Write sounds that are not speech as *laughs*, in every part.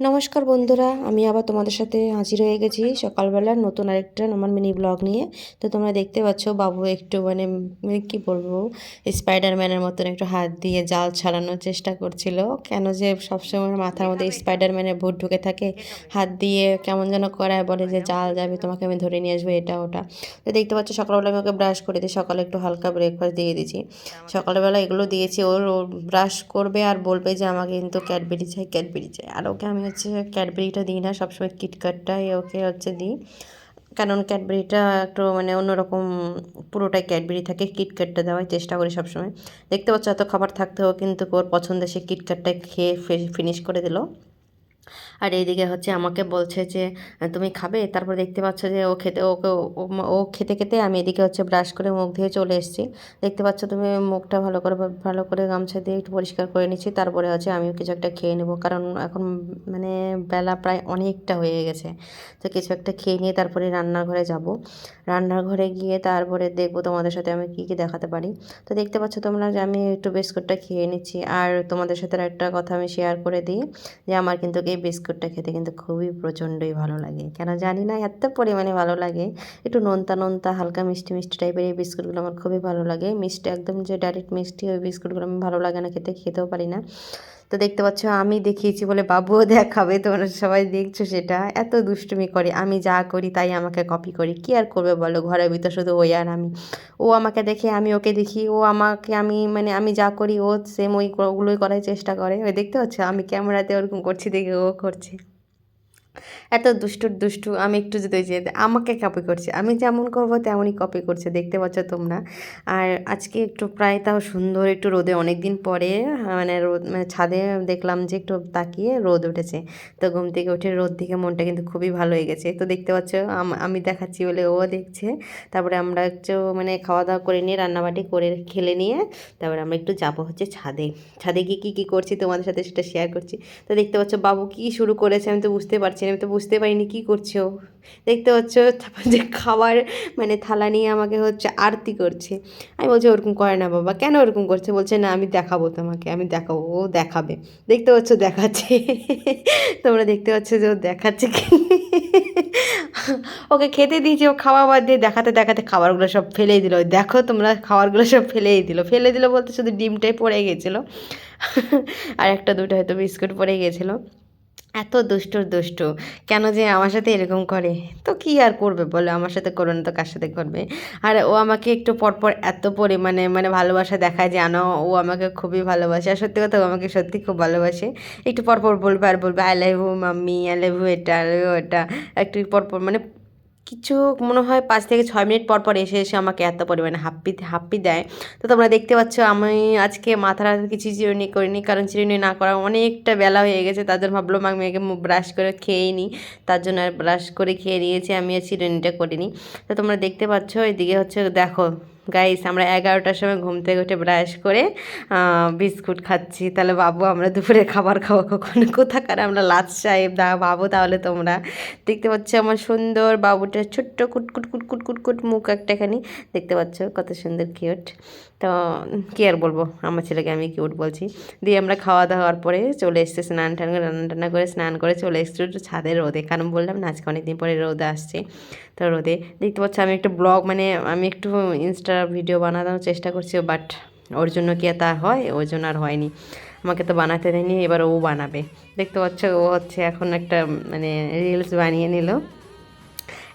নমস্কার বন্ধুরা, আমি আবার তোমাদের সাথে হাজির হয়ে গেছি সকালবেলার নতুন আরেকটা আমার মিনি ব্লগ নিয়ে। তো তোমরা দেখতে পাচ্ছ, বাবু একটু মানে মানে কী বলব স্পাইডারম্যানের মতন একটু হাত দিয়ে জাল ছাড়ানোর চেষ্টা করছিল। কেন যে সবসময় মাথার মধ্যে স্পাইডারম্যানের ভূত ঢুকে থাকে, হাত দিয়ে কেমন যেন করায় বলে যে জাল যাবে, তোমাকে আমি ধরে নিয়ে আসব, এটা, ওটা। তো দেখতে পাচ্ছ, সকালবেলা আমি ওকে ব্রাশ করে দিই, সকালে একটু হালকা ব্রেকফাস্ট দিয়ে দিয়েছি। সকালবেলা এগুলো দিয়েছি, ওর ব্রাশ করবে আর বলবে যে, আমাকে কিন্তু ক্যাডবেরি চাই ক্যাডবেরি চাই। আর ওকে আমি হচ্ছে ক্যাডবেরিটা দিই না, সবসময় কিটকাটটাই ওকে হচ্ছে দিই। কারণ ক্যাডবেরিটা একটু মানে অন্যরকম পুরোটাই ক্যাডবেরি থাকে কিটকাটটা দেওয়ার চেষ্টা করি সবসময়। দেখতে পাচ্ছ এত খাবার থাকতেও কিন্তু ওর পছন্দের সে কিটক্যাটটা খেয়ে ফিনিশ করে দিল। আর এইদিকে হচ্ছে আমাকে বলছে যে তুমি খাবে? তারপর দেখতে পাচ্ছ যে ও খেতে, ওকে, ও খেতে খেতে আমি এদিকে হচ্ছে ব্রাশ করে মুখ ধুয়ে চলে এসেছি। দেখতে পাচ্ছ তুমি মুখটা ভালো করে ভালো করে গামছা দিয়ে একটু পরিষ্কার করে নিচ্ছি। তারপরে হচ্ছে আমিও কিছু একটা খেয়ে নেব। কারণ এখন মানে বেলা প্রায় অনেকটা হয়ে গেছে। তো কিছু একটা খেয়ে নিয়ে তারপরে রান্নাঘরে যাব। রান্নাঘরে গিয়ে তারপরে দেখব তোমাদের সাথে আমি কী কী দেখাতে পারি। তো দেখতে পাচ্ছ তোমরা যে আমি একটু বিস্কুটটা খেয়ে নিচ্ছি। আর তোমাদের সাথে একটা কথা আমি শেয়ার করে দিই যে, আমার কিন্তু এই বিস্কুটটা খেতে কিন্তু খুবই প্রচণ্ডই ভালো লাগে। কেন জানি না, এত পরিমাণে ভালো লাগে। একটু নোনতা নোনতা, হালকা মিষ্টি মিষ্টি টাইপের এই বিস্কুটগুলো আমার খুবই ভালো লাগে। মিষ্টি একদম যে ডাইরেক্ট মিষ্টি ওই বিস্কুটগুলো আমি ভালো লাগে না, খেতে, খেতেও পারি না। তো দেখতে পাচ্ছ, আমি দেখিয়েছি বলে বাবুও দেখাবে, তোমরা সবাই দেখছ সেটা। এত দুষ্টুমি করে, আমি যা করি তাই আমাকে কপি করি। কি আর করবে বলো, ঘরের ভিতর শুধু ওই আর আমি। ও আমাকে দেখে, আমি ওকে দেখি, ও আমাকে, আমি মানে আমি যা করি, ও সেম ওই ওগুলোই করার চেষ্টা করে। ওই দেখতে পাচ্ছ, আমি ক্যামেরাতে ওরকম করছি দেখে ও করছে। এত দুষ্টুর দুষ্টু, আমি একটু যদি যে আমাকে কপি করছে, আমি যেমন করব তেমনই কপি করছে, দেখতে পাচ্ছ তোমরা। আর আজকে একটু প্রায় তাও সুন্দর একটু রোদে অনেক দিন পরে মানে রোদ মানে ছাদে দেখলাম যে একটু তাকিয়ে রোদ উঠেছে। তো ঘুম থেকে উঠে রোদ দিকে মনটা কিন্তু খুবই ভালো হয়ে গেছে। তো দেখতে পাচ্ছ, আমি দেখাচ্ছি বলে ও দেখছে। তারপরে আমরা একটু মানে খাওয়া দাওয়া করে নিয়ে, রান্নাবাটি করে খেলে নিয়ে, তারপরে আমরা একটু যাব হচ্ছে ছাদে। ছাদে গিয়ে কী কী করছি তোমাদের সাথে সেটা শেয়ার করছি। তো দেখতে পাচ্ছ বাবু কী শুরু করেছে আমি তো বুঝতে পারছি না আমি তো বুঝতে পারিনি কী করছ দেখতে পাচ্ছ, তারপর যে খাবার মানে থালা নিয়ে আমাকে হচ্ছে আরতি করছে। আমি বলছি, ওরকম করে না বাবা। কেন ওরকম করছে? বলছে, না, আমি দেখাবো তোমাকে, আমি দেখাবো, ও দেখাবে। দেখতে পাচ্ছ, দেখাচ্ছে। তোমরা দেখতে পাচ্ছ যে ও দেখাচ্ছে কি ওকে খেতে দিয়েছি, ও খাওয়া বাদ দিয়ে দেখাতে দেখাতে খাবারগুলো সব ফেলেই দিল। দেখো তোমরা, খাবারগুলো সব ফেলেই দিল। ফেলে দিল বলতে শুধু ডিমটাই পড়ে গেছিল। আর একটা দুটো হয়তো বিস্কুট পড়ে গেছিল। এত দুষ্টুর দুষ্টু। কেন যে আমার সাথে এরকম করে? তো কি আর করবে বলো? আমার সাথে করো না তো কার সাথে করবে? আর ও আমাকে একটু পরপর এত পরিমাণে মানে ভালোবাসা দেখায় যে আনো ও আমাকে খুবই ভালোবাসে। আর সত্যি কথা ও আমাকে সত্যি খুব ভালোবাসে। একটু পরপর বলবে আর বলবে I love you mummy I love you এটা আই লাভ ইউ এটা একটু পরপর মানে কিছু মনে হয় পাঁচ থেকে ছয় মিনিট পর পর এসে এসে আমাকে এত পরিমাণে হাপ্পি হাপ্পি দেয়। তো তোমরা দেখতে পাচ্ছ আমি আজকে মাথার কিছু চিরুনি করিনি, কারণ চিরুনি না করা অনেকটা বেলা হয়ে গেছে। তার জন্য ভাবলো আমি মেয়েকে ব্রাশ করে খেয়েই নিই তার জন্য আর ব্রাশ করে খেয়ে নিয়েছি, আমি আর চিরুনিটা করিনি। তো তোমরা দেখতে পাচ্ছ, এদিকে হচ্ছে দেখো গাইস আমরা এগারোটার সময় ঘুম থেকে উঠে ব্রাশ করে বিস্কুট খাচ্ছি। তাহলে বাবু, আমরা দুপুরে খাবার খাব কখনো? কোথাকার আমরা লাচ সাহেব? দা, বাবু, তাহলে তোমরা। দেখতে পাচ্ছ আমার সুন্দর বাবুটা ছোট্ট কুটকুট কুটকুট কুটকুট মুখ একটাখানি। দেখতে পাচ্ছ কত সুন্দর কিউট তো, কী আর বলব? আমার ছেলেকে আমি কিউট বলছি। দিয়ে আমরা খাওয়া দাওয়ার পরে চলে এসছে স্নান টান করে, রান্না টান্না করে, স্নান করে চলে এসছি একটু ছাদে রোদে। কারণ বললাম না, আজকে অনেকদিন পরে রোদে আসছে। তো রোদে দেখতে পাচ্ছ আমি একটু ব্লগ মানে আমি একটু ইনস্টা ভিডিও বানানোর চেষ্টা করছি বাট ওর জন্য কি তা হয়? ওর জন্য আর হয়নি। আমাকে তো বানাতে দেয়নি, এবার ও বানাবে। দেখতে পাচ্ছ, ও হচ্ছে এখন একটা মানে রিলস বানিয়ে নিল।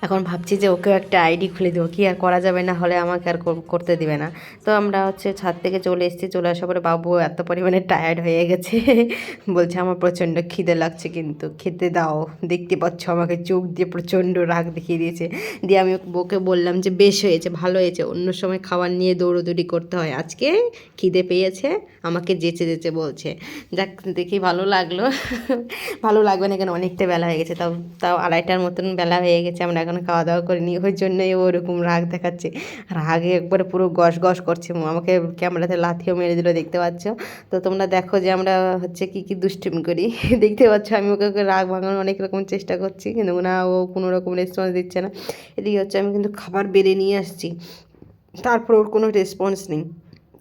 এখন ভাবছি যে ওকেও একটা আইডি খুলে দেবো। কি আর করা যাবে? না হলে আমাকে আর করতে দিবে না। তো আমরা হচ্ছে ছাদ থেকে চলে এসেছি, চলে আসার পরে বাবু এত পরিমাণে টায়ার্ড হয়ে গেছে। *laughs* বলছে, আমার প্রচণ্ড খিদে লাগছে কিন্তু খেতে দাও। দেখতে পাচ্ছ আমাকে চোখ দিয়ে প্রচণ্ড রাগ দেখিয়ে দিয়েছে। দিয়ে আমি ওকে বললাম যে, বেশ হয়েছে, ভালো হয়েছে। অন্য সময় খাবার নিয়ে দৌড়োদৌড়ি করতে হয়। আজকে খিদে পেয়েছে, আমাকে যেচে যেচে বলছে। যাক, দেখি ভালো লাগল। *laughs* ভালো লাগবে না কেন? অনেকটা বেলা হয়ে গেছে। তাও তাও আড়াইটার মতন বেলা হয়ে গেছে। আমরা এখনও খাওয়া দাওয়া করিনি, ওই জন্যই ওরকম রাগ দেখাচ্ছে। রাগে একবারে পুরো গস গস করছে আমাকে ক্যামেরাতে লাথিও মেরে দিল, দেখতে পাচ্ছ? তো তোমরা দেখো যে আমরা হচ্ছে কী কী দুষ্টুমি করি। *laughs* দেখতে পাচ্ছ আমি ওকে রাগ ভাঙানোর অনেক রকম চেষ্টা করছি, কিন্তু না, ও কোনো রকম রেসপন্স দিচ্ছে না। এদিকে হচ্ছে আমি কিন্তু খাবার বেড়ে নিয়ে আসছি। তারপর ওর কোনো রেসপন্স নেই।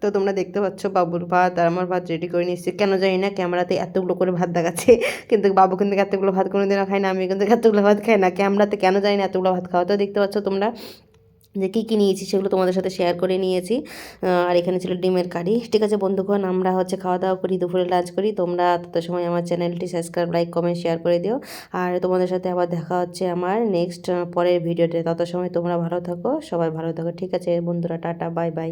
তো তোমরা দেখতে পাচ্ছ বাবুর ভাত আর আমার ভাত রেডি করে নিচ্ছি কেন জানি না ক্যামেরাতে এতগুলো করে ভাত দেখাচ্ছে, কিন্তু বাবু কিন্তু এতগুলো ভাত কোনো দিনও খায় না আমি কিন্তু এতগুলো ভাত খাই না। ক্যামেরাতে কেন জানি না এতগুলো ভাত খাওয়া। তো দেখতে পাচ্ছ তোমরা যে কী কী নিয়েছি সেগুলো তোমাদের সাথে শেয়ার করে নিয়েছি। আর এখানে ছিল ডিমের কারি। ঠিক আছে বন্ধুগণ, আমরা হচ্ছে খাওয়া দাওয়া করি, দুপুরে লাঞ্চ করি। তোমরা তত সময় আমার চ্যানেলটি সাবস্ক্রাইব লাইক কমেন্ট শেয়ার করে দিও। আর তোমাদের সাথে আবার দেখা হচ্ছে আমার নেক্সট পরের ভিডিওতে তত সময় তোমরা ভালো থাকো, সবাই ভালো থাকো। ঠিক আছে বন্ধুরা, টাটা বাই বাই